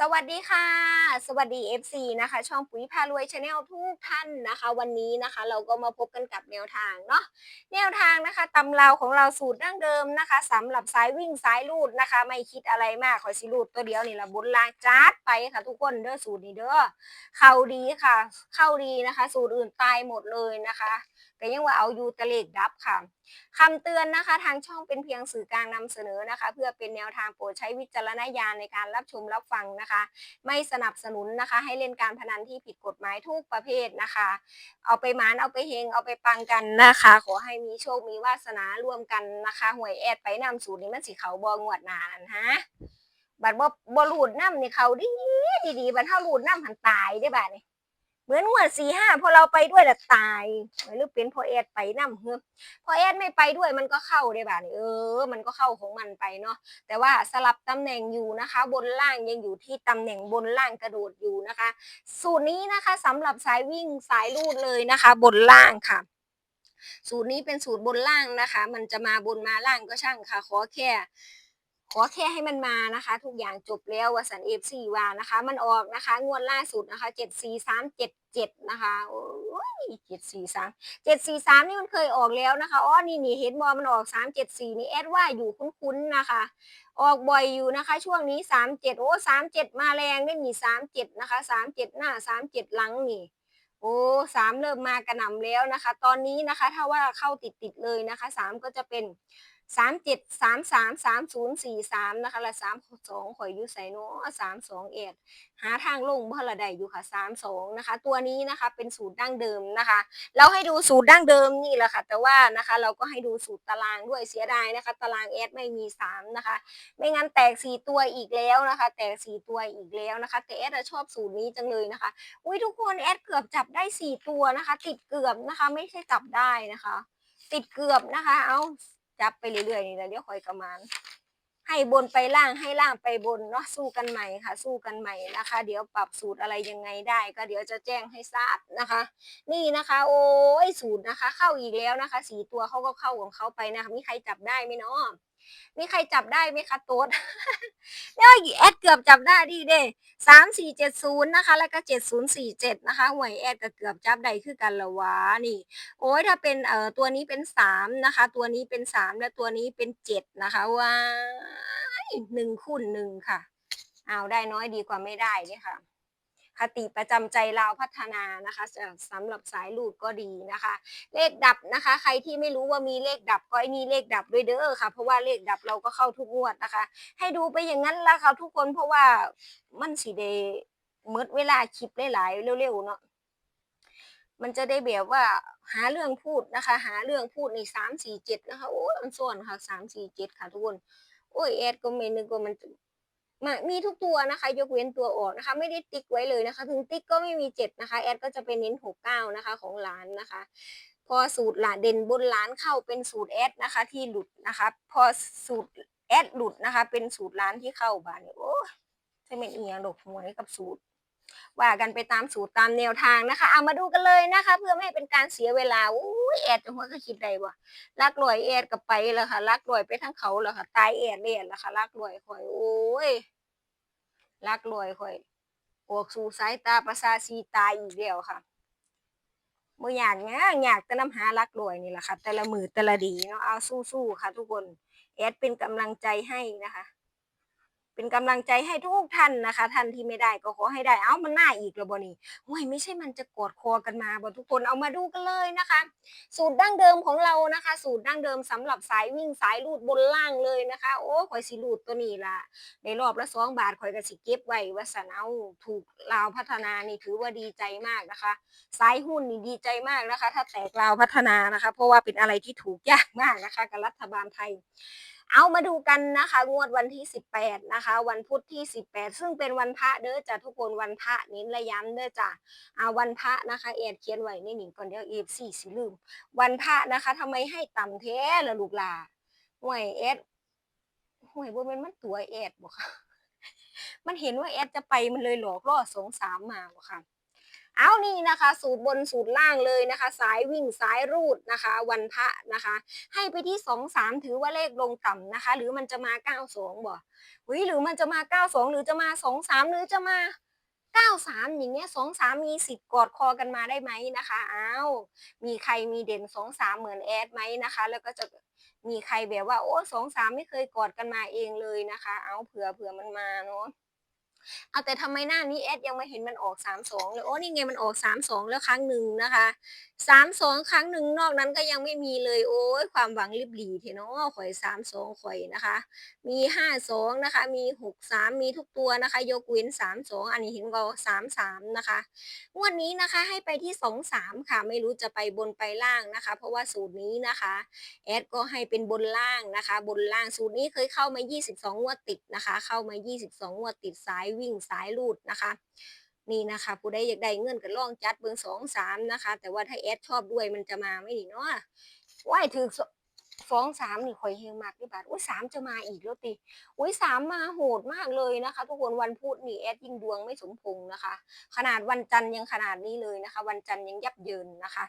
สวัสดีค่ะ สวัสดี FC นะคะ ช่องปุ๋ยพารวยชาแนลทุกท่านนะคะ วันนี้นะคะ เราก็มาพบกันกับแนวทางเนาะแนวทางนะคะตำราวของเราสูตรดั้งเดิมนะคะสำหรับสายวิ่งสายลูดนะคะ ไม่คิดอะไรมากขอสิลูดตัวเดียวนี่ละบนลางจัดไปค่ะ ทุกคนเด้อสูตรนี้เด้อเข้าดีค่ะ เข้าดีนะคะ สูตรอื่นตายหมดเลยนะคะ ก็ยังว่าเอาอยู่ตะเลขดับค่ะคำเตือนนะคะ ทางช่องเป็นเพียงสื่อกลางนำเสนอนะคะ เพื่อเป็นแนวทางโปรดใช้วิจารณญาณในการรับชมรับฟังนะคะ ไม่สนับสนุนนะคะ ให้เล่นการพนันที่ผิดกฎหมายทุกประเภทนะคะ เอาไปหมานเอาไปเฮงเอาไปปังกันนะคะ ขอให้มีโชคมีวาสนาร่วมกันนะคะหวยแอดไปนำสูตรนี้มันสิเขาบองวดนานฮะบัดบ่บ่รูดน้ำนี่เขาดีดีดีบัดเท่ารูดน้ำหันตายได้บ่านี่ เหมือนงวดสี่ห้าพอเราไปด้วยละตายหรือเป็นพอแอดไปน้ำเฮือพอแอดไม่ไปด้วยมันก็เข้าได้บ่านเออ มันก็เข้าของมันไปเนาะแต่ว่าสลับตำแหน่งอยู่นะคะ บนล่างยังอยู่ที่ตำแหน่งบนล่างกระโดดอยู่นะคะ สูตรนี้นะคะสำหรับสายวิ่งสายลูดเลยนะคะ บนล่างค่ะสูตรนี้เป็นสูตรบนล่างนะคะ มันจะมาบนมาล่างก็ช่างค่ะ ขอแค่ ขอแค่ให้มันมานะคะ ทุกอย่างจบแล้ววสันเอฟซีวานะคะ มันออกนะคะ งวดล่าสุดนะคะเจ็ดสี่สามเจ็ดเจ็ดนะคะโอ้ยเจ็ดสี่สามเจ็ดสี่สามนี่มันเคยออกแล้วนะคะอ๋อนี่นี่เห็นบอมันออกสามเจ็ดสี่นี่แอดว่าอยู่คุ้นๆนะคะ ออกบ่อยอยู่นะคะ ช่วงนี้สามเจ็ดโอ้สามเจ็ดมาแรงได้มีสามเจ็ดนะคะสามเจ็ดหน้าสามเจ็ดหลังนี่โอ้สามเริ่มมากระหน่ำแล้วนะคะ ตอนนี้นะคะ ถ้าว่าเข้าติดติดๆเลยนะคะสามก็จะเป็น สามเจ็ดสามสามสามศูนย์สี่สามนะคะและสามสองข่อยอยูใส่นาะสามสองเอ็ดหาทางลงเพราะละใดอยู่ค่ะสามสองนะคะ ตัวนี้นะคะเป็นสูตรดั้งเดิมนะคะ เราให้ดูสูตรดั้งเดิมนี่แหละค่ะ แต่ว่านะคะเราก็ให้ดูสูตรตารางด้วยเสียดายนะคะ ตารางแอดไม่มีสามนะคะ ไม่งั้นแตกสี่ตัวอีกแล้วนะคะ แตกสี่ตัวอีกแล้วนะคะ แต่แอดชอบสูตรนี้จังเลยนะคะอุ้ยทุกคนแอดเกือบจับได้สี่ตัวนะคะ ติดเกือบนะคะ ไม่ใช่จับได้นะคะ ติดเกือบนะคะ เอา จับไปเรื่อยๆนี่แหละเดี๋ยวคอยกระมานให้บนไปล่างให้ล่างไปบนเนาะสู้กันใหม่ค่ะ สู้กันใหม่นะคะ เดี๋ยวปรับสูตรอะไรยังไงได้ ก็เดี๋ยวจะแจ้งให้ทราบนะคะ นี่นะคะ โอ้ยสูตรนะคะ เข้าอีกแล้วนะคะสีตัวเขาก็เข้าของเขาไปนะคะมีใครจับได้ไหมเนาะ มีใครจับได้ไหมคะโต๊ดเนี่ยแอดเกือบจับได้ดีเด้สามสี่เจ็ดศูนย์นะคะ แล้วก็เจ็ดศูนย์สี่เจ็ดนะคะหวยแอดก็เกือบจับได้คือกันละวะนี่ โอ้ยถ้าเป็นเอ่อตัวนี้เป็นสามนะคะ ตัวนี้เป็นสามและตัวนี้เป็นเจ็ดนะคะว้าหนึ่งคูณหนึ่งค่ะ เอาได้น้อยดีกว่าไม่ได้เนี่ยค่ะ คติประจำใจเราวพัฒนานะคะสสำหรับสายลูดก็ดีนะคะ เลขดับนะคะ ใครที่ไม่รู้ว่ามีเลขดับก็ไอ้นี่เลขดับด้วยเด้อค่ะ เพราะว่าเลขดับเราก็เข้าทุกงวดนะคะ ให้ดูไปอย่างนั้นละค่ะทุกคนเพราะว่ามันสีเดเมดเวลาคลิปหลายๆเร็วๆเนาะมันจะได้แบบว่าหาเรื่องพูดนะคะ หาเรื่องพูดในสามสี่เจ็ดนะคะโอ้ยมันส่วนค่ะสามสี่เจ็ดค่ะทุกคนโอ้ยแอดก็ไม่นึกว่ามัน มามีทุกตัวนะคะ ยกเว้นตัวออกนะคะ ไม่ได้ติ๊กไว้เลยนะคะ ถึงติ๊กก็ไม่มีเจ็ดนะคะ แอดก็จะเป็นเน้นหกเก้านะคะ ของร้านนะคะ พอสูตรหลาเด่นบนร้านเข้าเป็นสูตรแอดนะคะ ที่หลุดนะคะ พอสูตรแอดหลุดนะคะ เป็นสูตรร้านที่เข้าบานโอ้ใช่เป็นเอียงดอกหวยกับสูตร ว่ากันไปตามสูตรตามแนวทางนะคะ เอามาดูกันเลยนะคะ เพื่อไม่ให้เป็นการเสียเวลาอุ้ยแอดจังหัวก็คิดได้ว่าลักลอยแอดกับไปแล้วค่ะลักลอยไปทั้งเขาแล้วค่ะ ตายแอดเลียนแล้วค่ะลักลอยคอยโอ้ยลักลอยคอยออกสู่สายตาประสาทสีตายอีกแล้วค่ะบ่อยากนะอยากแต่น้ำหาลักลอยนี่แหละค่ะ แต่ละมือแต่ละดีเนาะเอาสู้ๆค่ะ ทุกคนแอดเป็นกำลังใจให้นะคะ เป็นกำลังใจให้ทุกท่านนะคะ ท่านที่ไม่ได้ก็ขอให้ได้ เอ้ามันน่าอีกแล้วบ่นี่โอ้ยไม่ใช่มันจะกดคอกันมาบ่ทุกคนเอามาดูกันเลยนะคะ สูตรดั้งเดิมของเรานะคะ สูตรดั้งเดิมสำหรับสายวิ่งสายลูดบนล่างเลยนะคะ โอ้ข่อยสิลูดตัวนี้ละในรอบละสองบาทข่อยก็สิเก็บไว้ว่าสันเอาถูกลาวพัฒนานี่ถือว่าดีใจมากนะคะ สายหุ้นนี่ดีใจมากนะคะ ถ้าแตกลาวพัฒนานะคะ เพราะว่าเป็นอะไรที่ถูกยากมากนะคะ กับรัฐบาลไทย เอามาดูกันนะคะ งวดวันที่ 18 นะคะ วันพุธที่ 18 ซึ่งเป็นวันพระเด้อจ้ะทุกคนวันพระนิ้นระย้ำเด้อจ้ะเอาวันพระนะคะเอ็ดเขียนไว้ในหนิงก่อนเดี๋ยวเอฟซีสิลืม วันพระนะคะทำไมให้ต่ำแท้ละลูกลาห่วยเอ็ดห่วยบ่แม่นมันตัวเอ็ดบ่ค่ะมันเห็นว่าแอดจะไปมันเลยหลอกล่อสองสามมาบ่ค่ะ เอานี่นะคะ สูตรบนสูตรล่างเลยนะคะ สายวิ่งสายรูดนะคะ วันพระนะคะ ให้ไปที่สองสามถือว่าเลขลงต่ำนะคะ หรือมันจะมาเก้าสองบ่เฮ้ยหรือมันจะมาเก้าสองหรือจะมาสองสามหรือจะมาเก้าสามอย่างเงี้ยสองสามมีสิทธิ์กอดคอกันมาได้ไหมนะคะอ้าวมีใครมีเด่นสองสามเหมือนแอดไหมนะคะ แล้วก็จะมีใครแบบว่าโอ้สองสามไม่เคยกอดกันมาเองเลยนะคะ เอาเผื่อเผื่อมันมาเนาะ เอาแต่ทำไมหน้านี้แอดยังไม่เห็นมันออกสามสองเลยโอ้นี่ไงมันออกสามสองแล้วครั้งหนึ่งนะคะสามสองครั้งหนึ่งนอกนั้นก็ยังไม่มีเลยโอ้ยความหวังริบหรี่เทเนาข่อยสามสองข่อยนะคะ มีห้าสองนะคะ มีหกสามมีทุกตัวนะคะ ยกเว้นสามสองอันนี้เห็นก็สามสามนะคะงวดนี้นะคะให้ไปที่สองสามค่ะ ไม่รู้จะไปบนไปล่างนะคะ เพราะว่าสูตรนี้นะคะแอดก็ให้เป็นบนล่างนะคะ บนล่างสูตรนี้เคยเข้ามา 22งวดติดนะคะ เข้ามา 22งวดติดสายวิ่งสายลูดนะคะ นี่นะคะ ผู้ใดอยากได้เงินก็ลองจัดเบอร์สองสามนะคะ แต่ว่าถ้าแอดชอบด้วยมันจะมาไม่ดีเนาะว่ายถือสองสามนี่คอยเฮงมากที่บาทอุ้ยสามจะมาอีกแล้วติอุ้ยสามมาโหดมากเลยนะคะ ทุกคนวันพุธนี่แอดยิ่งดวงไม่สมพงนะคะ ขนาดวันจันทร์ยังขนาดนี้เลยนะคะ วันจันทร์ยังยับเยินนะคะ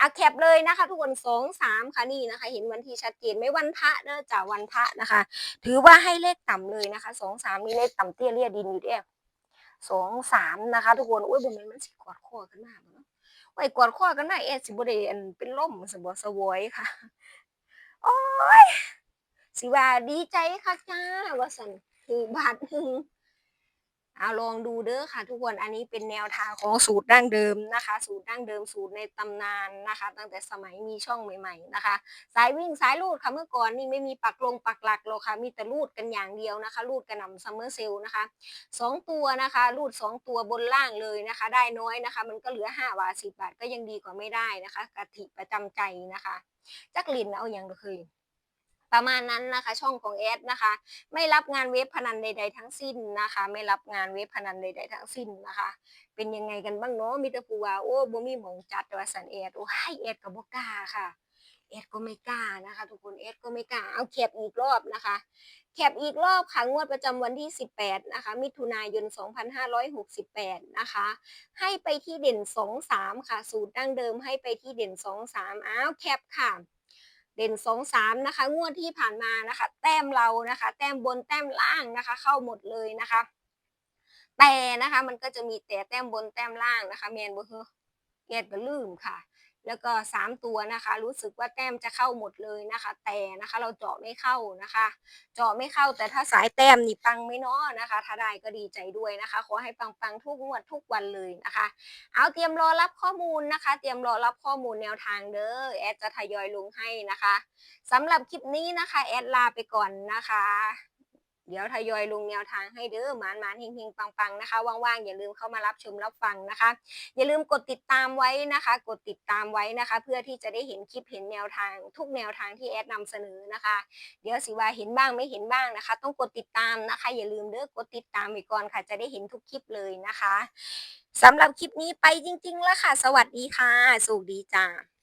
อาแคปเลยนะคะทุกคนสองสามค่ะนี่นะคะ เห็นวันที่ชัดเจนไม่วันพระเนอะจาวันพระนะคะ ถือว่าให้เลขต่ำเลยนะคะสองสามนี่เลขต่ำเตี้ยเรียดินอยู่เด้สองสามนะคะ ทุกคนโอ้ยบนนั้นมันสิกอดคอกันมากเนาะไว้กอดคอกันได้เอสิบเดนเป็นล่มสบสวอยค่ะโอ้ยสิว่าดีใจค่ะจ้าว่าสันคือบาทหนึ่ง เอาลองดูเด้อค่ะ ทุกคนอันนี้เป็นแนวทางของสูตรดั้งเดิมนะคะ สูตรดั้งเดิมสูตรในตำนานนะคะ ตั้งแต่สมัยมีช่องใหม่ ๆนะคะ สายวิ่งสายลูดค่ะเมื่อก่อนนี่ไม่มีปักลงปักหลักหรอกค่ะ มีแต่ลูดกันอย่างเดียวนะคะลูดกระหน่ำซัมเมอร์เซลนะคะสองตัวนะคะลูดสองตัวบนล่างเลยนะคะ ได้น้อยนะคะ มันก็เหลือห้าบาทสิบาทก็ยังดีกว่าไม่ได้นะคะกะทิประจำใจนะคะจักลินเอาอย่างเคย ประมาณนั้นนะคะ ช่องของแอดนะคะ ไม่รับงานเว็บพนันใด ๆ ทั้งสิ้นนะคะ ไม่รับงานเว็บพนันใด ๆ ทั้งสิ้นนะคะ เป็นยังไงกันบ้างเนาะมิตรปูว่าโอ้บ่มีหมองจัดว่าสันแอดโอ้ให้แอดกับบ่กล้าค่ะแอดก็ไม่กล้านะคะ ทุกคนแอดก็ไม่กล้าเอาแคปอีกรอบนะคะแคปอีกรอบค่ะงวดประจำวันที่ 18 นะคะ มิถุนายน 2568 นะคะ ให้ไปที่เด่น 23 ค่ะ สูตรดั้งเดิมให้ไปที่เด่น 23 อ้าวแคปค่ะ เด่นสองสามนะคะ งวดที่ผ่านมานะคะ แต้มเรานะคะ แต้มบนแต้มล่างนะคะ เข้าหมดเลยนะคะ แต่นะคะมันก็จะมีแต่แต้มบนแต้มล่างนะคะแมนบ่เฮอเกียดก็ลืมค่ะ แล้วก็สามตัวนะคะ รู้สึกว่าแต้มจะเข้าหมดเลยนะคะ แต่นะคะเราเจาะไม่เข้านะคะ เจาะไม่เข้าแต่ถ้าสายแต้มนี่ปังไม่น้อนะคะ ถ้าได้ก็ดีใจด้วยนะคะ ขอให้ปังๆทุกงวดทุกวันเลยนะคะ เอาเตรียมรอรับข้อมูลนะคะ เตรียมรอรับข้อมูลแนวทางเด้อแอดจะทยอยลงให้นะคะสำหรับคลิปนี้นะคะแอดลาไปก่อนนะคะ เดี๋ยวทยอยลงแนวทางให้เด้อหมานหมานเฮงเฮงปังปังๆนะคะว่างๆอย่าลืมเข้ามารับชมรับฟังนะคะ อย่าลืมกดติดตามไว้นะคะ กดติดตามไว้นะคะ เพื่อที่จะได้เห็นคลิปเห็นแนวทาง ทุกแนวทางที่แอดนำเสนอนะคะ เดี๋ยวสิว่าเห็นบ้างไม่เห็นบ้างนะคะ ต้องกดติดตามนะคะ อย่าลืมเด้อกดติดตามไปก่อนค่ะ จะได้เห็นทุกคลิปเลยนะคะสำหรับคลิปนี้ไปจริงๆแล้วค่ะ สวัสดีค่ะสุขดีจ้า